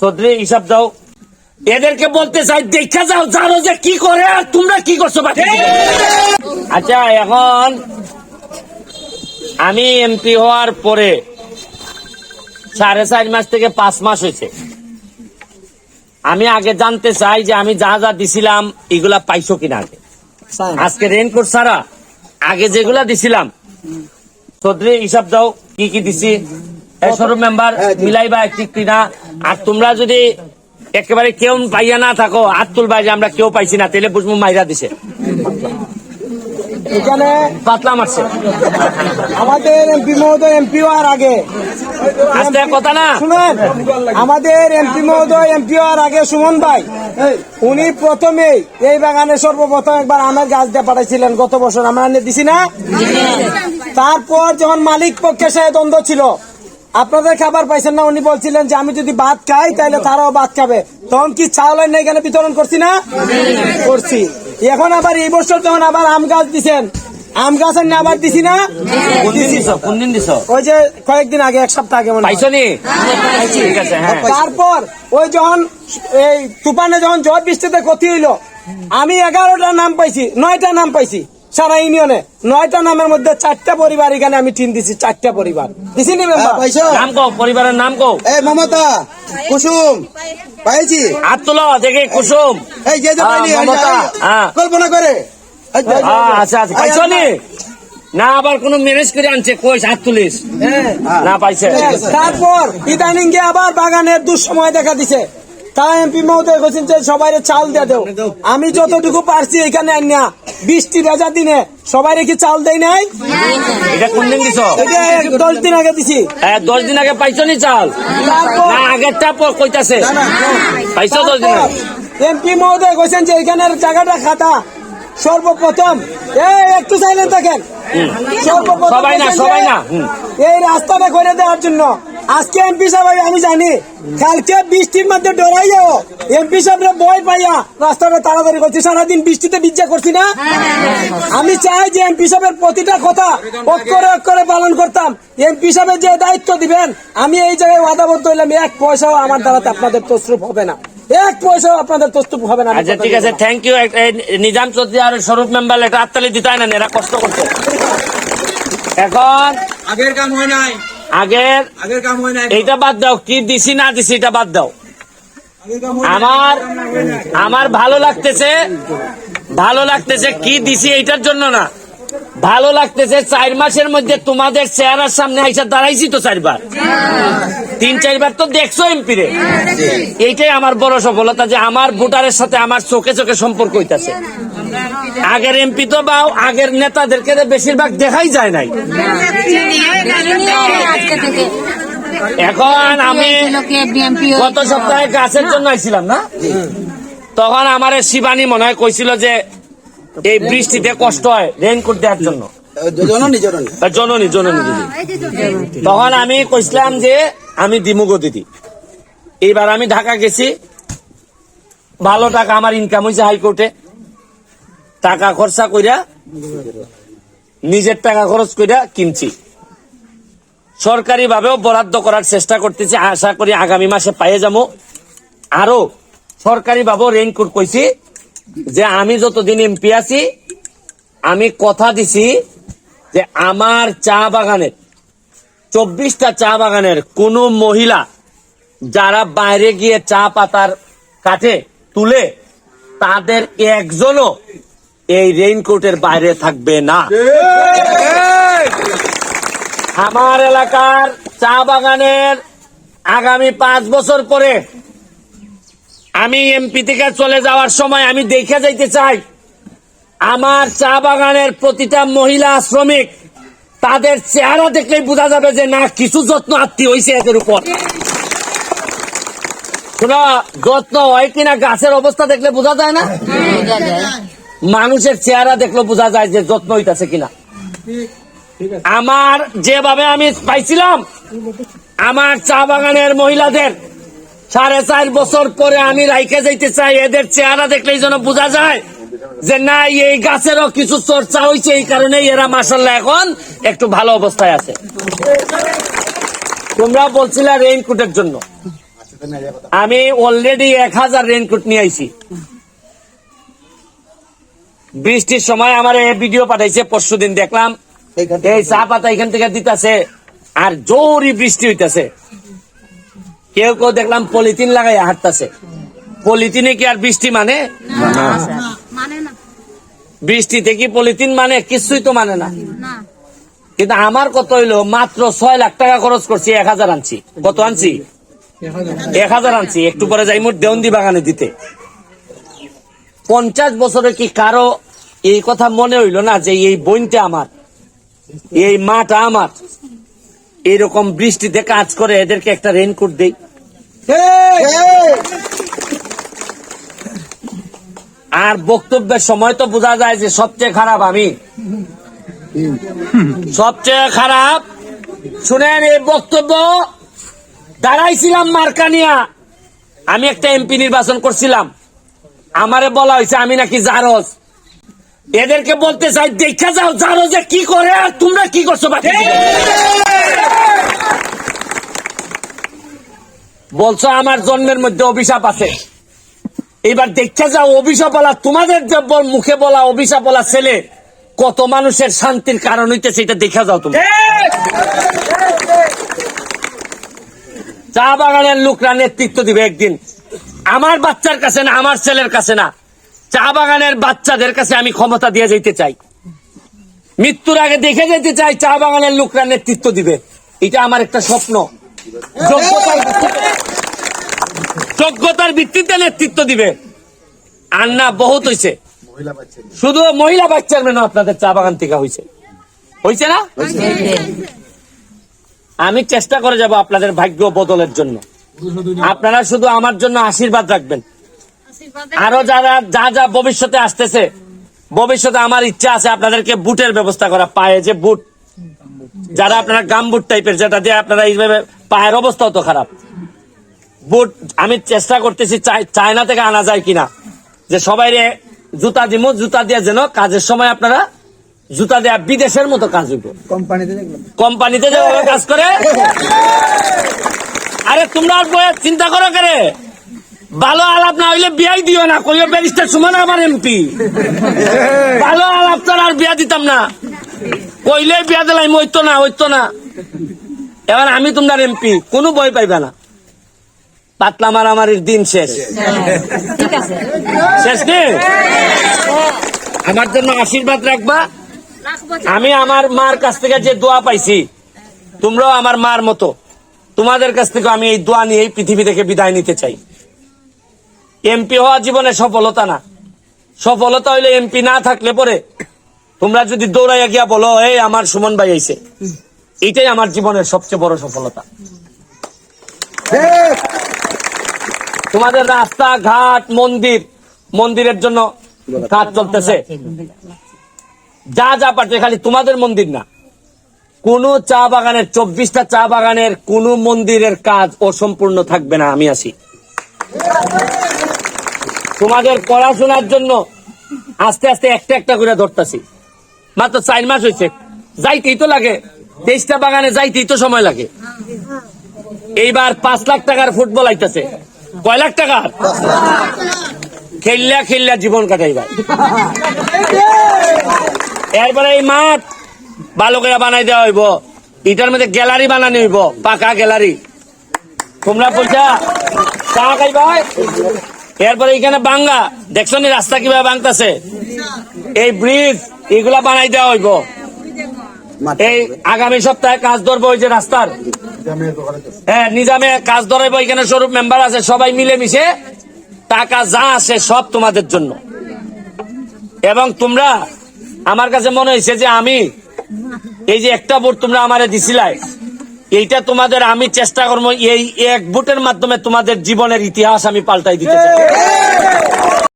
চৌধুরী হিসাব দাও। এদেরকে বলতে চাই দেখা যাও জানো যে কি করে আর তোমরা কি করছ বাকি আচ্ছা এখন আমি এমপি হওয়ার পরে সাড়ে চার মাস থেকে পাঁচ মাস হয়েছে। আমি আগে জানতে চাই যে আমি যা যা দিছিলাম এগুলা পাইছো কিনা আগে? আজকে রেনকোট ছাড়া আগে যেগুলা দিছিলাম চৌধুরী হিসাব দাও কি কি দিছি? সরু মেম্বার মিলাইবা একটি কিনা। আর তোমরা যদি একেবারে কেউ পাইয়া না থাকো যে আমরা কেউ পাইছি না তাহলে বুঝব মাইরা দিছে। এখানে পাতলা মারছে। আমাদের এমপি মহোদয় এমপি হওয়ার আগে। আস্তে কথা না? শুনেন আমাদের এমপি মহোদয় এমপি হওয়ার আগে সুমন ভাই উনি প্রথমেই এই বাগানে সর্বপ্রথম একবার আমের গাছ দিয়ে পাঠাইছিলেন গত বছর। আমরা এনে দিছি না? তারপর যখন মালিক পক্ষে সাথে দ্বন্দ্ব ছিল আপনাদের খাবার পাইছেন না উনি বলছিলেন যে আমি যদি ভাত খাই তাহলে তারাও ভাত খাবে। তখন কি চাউল এনে এখানে বিতরণ করছি না? করছি। এখন আবার এই বছর যখন আবার আম গাছ দিছেন। আম গাছ এনে আবার দিছি না? কোন দিন দিছ? ওই যে কয়েকদিন আগে এক সপ্তাহ আগে মনে হয়। নি তারপর ওই যখন এই তুফানে যখন ঝড় বৃষ্টিতে ক্ষতি হইল আমি এগারোটা নাম পাইছি নয়টা নাম পাইছি। সারা ইউনিয়নে নয়টা নামের মধ্যে চারটা পরিবার এখানে আমি টিম দিছি চারটা পরিবার। দিছি নি নাম কও পরিবারের নাম কও। এ মমতা কুসুম পাইছি। হাত তুলো দেখে কুসুম। এই যে যে হ্যাঁ, পাইনি, মমতা, হ্যাঁ। কল্পনা করে। আচ্ছা আচ্ছা পাইছো নি? না আবার কোন ম্যানেজ করে আনছে কই হাত তুলিস না পাইছে। তারপর ইদানিং গিয়ে আবার বাগানের দুঃসময় দেখা দিছে। তা এমপি মহোদয় বলছেন যে সবাই চাল দিয়ে দেও। আমি যতটুকু পারছি এখানে আনিয়া বৃষ্টি ভেজা দিনে সবাই কি চাল দেয় নাই? এটা কোন দিন দিছ? দশ দিন আগে দিছি। দশ দিন আগে পাইছো নি চাল? আগেরটা কইতাছে। পাইছো দশ দিন এমপি মহোদয় কইছেন যে এখানের জায়গাটা খাতা। সর্বপ্রথম এই একটু সাইলেন্ট থাকেন। সর্বপ্রথম সবাই না, সবাই না, এই রাস্তাটা করে দেওয়ার জন্য আজকে এমপি সাহেব আমি জানি। কালকে বৃষ্টির মধ্যে ডরাইও এমপি সাহেবরা বই পাইয়া রাস্তাটা তাড়াতাড়ি করছি। সারাদিন বৃষ্টিতে বিজ্জা করছি না? আমি চাই যে এমপি সাহেবের প্রতিটা কথা অক্ষরে অক্ষরে পালন করতাম। এমপি সাহেবের যে দায়িত্ব দিবেন আমি এই জায়গায় ওয়াদাবদ্ধ হইলাম। এক পয়সাও আমার দ্বারাতে আপনাদের তসরুপ হবে না। এক পয়সাও আপনাদের তস্তুপ হবে না। আমি আচ্ছা ঠিক আছে। থ্যাংক ইউ নিজাম চৌধুরী আর স্বরূপ মেম্বার একটা হাততালি দিতে হয় না এরা কষ্ট করছে। এখন আগের কাম হয় নাই। আগের আগের কাম হয় নাই এইটা বাদ দাও কি দিছি না দিছি এটা বাদ দাও। আমার আমার ভালো লাগতেছে ভালো লাগতেছে কি দিছি এইটার জন্য না। ভালো লাগতেছে চার মাসের মধ্যে তোমাদের চেহারার সামনে আইসা দাঁড়াইছি তো চারবার। তিন চারবার তো দেখছ এমপিরে। এইটাই আমার বড় সফলতা যে আমার ভোটারের সাথে আমার চোখে চোখে সম্পর্ক হইতাছে। আগের এমপি তো বা আগের নেতাদেরকে বেশিরভাগ দেখাই যায় নাই। এখন আমি গত সপ্তাহে গাছের জন্য আইছিলাম না? তখন আমার শিবানী মনে হয় কইছিল যে এই বৃষ্টিতে কষ্ট হয় রেইনকোট দেওয়ার জন্য। জননী জননী। জননী জননী দিদি। তখন আমি কইছিলাম যে আমি দিমুগো দিদি। এইবার আমি ঢাকা গেছি। ভালো টাকা আমার ইনকাম হয়েছে হাইকোর্টে। টাকা খরচা কইরা নিজের টাকা খরচ কইরা কিনছি। সরকারি ভাবেও বরাদ্দ করার চেষ্টা করতেছি, আশা করি আগামী মাসে পাইয়ে যাব। আরও সরকারি ভাবেও রেইনকোট কইছি যে আমি যতদিন এমপি আছি, আমি কথা দিছি যে আমার চা বাগানের, চব্বিশটা চা বাগানের কোন মহিলা যারা বাইরে গিয়ে চা পাতার কাঠে তুলে, তাদের একজনও এই রেইনকোটের বাইরে থাকবে না। আমার এলাকার চা বাগানের আগামী পাঁচ বছর পরে আমি এমপি থেকে চলে যাওয়ার সময় আমি দেখে যাইতে চাই আমার চা বাগানের প্রতিটা মহিলা শ্রমিক তাদের চেহারা দেখলেই বোঝা যাবে যে না কিছু যত্ন আত্মীয় হয়েছে এদের উপর। শোনো, যত্ন হয় কিনা গাছের অবস্থা দেখলে বোঝা যায় না? মানুষের চেহারা দেখলে বোঝা যায় যে যত্ন হইতাছে কিনা। আমার যেভাবে আমি পাইছিলাম, আমার চা বাগানের মহিলাদের সাড়ে চার বছর পরে আমি রাইখে যাইতে চাই, এদের চেহারা দেখলেই যেন বোঝা যায় যে না এই গাছেরও কিছু চর্চা হয়েছে এই কারণে এরা মাসাল্লাহ এখন একটু ভালো অবস্থায় আছে। তোমরা বলছিলা রেইনকোটের জন্য। আমি অলরেডি এক হাজার রেইনকোট নিয়ে আইছি। বৃষ্টির সময় আমার এই ভিডিও পাঠাইছে পরশু দিন দেখলাম এই চা পাতা এখান থেকে দিতেছে আর জোরই বৃষ্টি হইতাছে। কেউ কেউ দেখলাম পলিথিন লাগাই হাঁটতাছে। পলিথিনে কি আর বৃষ্টি মানে? মানে না। বৃষ্টিতে কি পলিথিন মানে? কিছুই তো মানে না। না। কিন্তু আমার কত হইল মাত্র ছয় লাখ টাকা খরচ করছি এক হাজার আনছি। কত আনছি? এক হাজার। আনছি একটু পরে যাই মোট দেওন্দি বাগানে দিতে। পঞ্চাশ বছরে কি কারও এই কথা মনে হইল না যে এই বইনটা আমার? এই মাটা আমার? এইরকম বৃষ্টিতে কাজ করে এদেরকে একটা রেনকোট দেই। আর বক্তব্যের সময় তো বোঝা যায় যে সবচেয়ে খারাপ আমি। সবচেয়ে খারাপ, শুনেন এই বক্তব্য, দাঁড়াইছিলাম মার্কানিয়া। আমি একটা এমপি নির্বাচন করছিলাম। আমারে বলা হয়েছে, আমি নাকি জারজ। এদেরকে বলতে চাই, দেখা যাও জারজে কি করে আর তোমরা কি করছ বাকি বলছো, আমার জন্মের মধ্যে অভিশাপ আছে। এবার দেখতে যাও অভিশাপ বলা তোমাদের যে মুখে বলা অভিশাপ বলা ছেলে, কত মানুষের শান্তির কারণ হইতেছে এটা দেখা যাও তুমি। চা বাগানের লোকরা নেতৃত্ব দিবে একদিন। আমার বাচ্চার কাছে না আমার ছেলের কাছে না। চা বাগানের বাচ্চাদের কাছে আমি ক্ষমতা দিয়ে যেতে চাই। মৃত্যুর আগে দেখে যেতে চাই চা বাগানের লোকরা নেতৃত্ব দিবে। এটা আমার একটা স্বপ্ন। যোগ্যতার ভিত্তিতে যোগ্যতার ভিত্তিতে নেতৃত্ব দিবে। আর না বহুত হয়েছে শুধু মহিলা বাচ্চার মেন আপনাদের চা বাগান থেকে হয়েছে হয়েছে না? আমি চেষ্টা করে যাব আপনাদের ভাগ্য বদলের জন্য। আপনারা শুধু আমার জন্য আশীর্বাদ রাখবেন। আরও যারা যা যা ভবিষ্যতে আসতেছে ভবিষ্যতে আমার ইচ্ছা আছে আপনাদেরকে বুটের ব্যবস্থা করা পায়ে যে বুট যারা আপনারা গাম বুট টাইপের যেটা দিয়ে আপনারা এইভাবে পায়ের অবস্থাও তো খারাপ। বুট আমি চেষ্টা করতেছি চায়না থেকে আনা যায় কিনা। যে সবাই রে জুতা দিব জুতা দিয়ে যেন কাজের সময় আপনারা জুতা দেয়া বিদেশের মতো কাজ হইব। কোম্পানিতে কোম্পানিতে যেভাবে কাজ করে। তোমরা চিন্তা করো করে ভালো আলাপ না হইলে বিয়াই দিও না কইও ব্যারিস্টার সুমন আমার এমপি। ভালো আলাপ ছাড়া আর বিয়া দিতাম না। কইলে বিয়া দিলাই হইতো না হইতো না। এবার আমি তোমার এমপি কোনো বই পাইবে না। পাতলা মারামারির দিন শেষ। ঠিক আছে। শেষ নে আমার জন্য আশীর্বাদ রাখবা। আমি আমার মার কাছ থেকে যে দোয়া পাইছি তোমরাও আমার মার মতো। তোমাদের কাছ থেকে আমি এই দোয়া নিয়ে এই পৃথিবী থেকে বিদায় নিতে চাই। এমপি হওয়া জীবনে সফলতা না। সফলতা হইলে এমপি না থাকলে পরে তোমরা যদি দৌড়াইয়া গিয়া বলো এই আমার সুমন ভাই আইছে। এইটাই আমার জীবনের সবচেয়ে বড় সফলতা। তোমাদের রাস্তা ঘাট মন্দির মন্দিরের জন্য কাজ চলতেছে। যা যা পারছে খালি তোমাদের মন্দির না। কোন চা বাগানের, চব্বিশটা চা বাগানের কোন মন্দিরের কাজ অসম্পূর্ণ থাকবে না, আমি আসি তোমাদের পড়াশোনার জন্য আস্তে আস্তে একটা একটা করে ধরতেছি। মাত্র চার মাস হয়েছে। যাইতেই তো লাগে। তেইশটা বাগানে যাইতেই তো সময় লাগে। এইবার পাঁচ লাখ টাকার ফুটবল আইতেছে। কয় লাখ টাকার? খেললা খেললা জীবন কাটাইবা এরপরে এই মাঠ ভালো করে বানাই দেওয়া হইব। এটার মধ্যে গ্যালারি বানানো হইব, পাকা গ্যালারি। তোমরা পয়সা চা খাইবা এরপরে এখানে বাঙ্গা। দেখছ নি রাস্তা কীভাবে ভাঙতাছে এই ব্রিজ, এগুলা বানাই দেওয়া হইব। এই আগামী সপ্তাহে কাজ ধরবো ওই যে রাস্তার। হ্যাঁ নিজামে কাজ ধরাইবো, এখানে স্বরূপ মেম্বার আছে, সবাই মিলে মিশে টাকা যা আছে সব তোমাদের জন্য। এবং তোমরা, আমার কাছে মনে হয়েছে যে আমি এই যে একটা ভোট তোমরা আমারে দিছিলাই, এইটা তোমাদের আমি চেষ্টা করব, এই এক ভোটের মাধ্যমে তোমাদের জীবনের ইতিহাস আমি পাল্টাই দিতে চাই।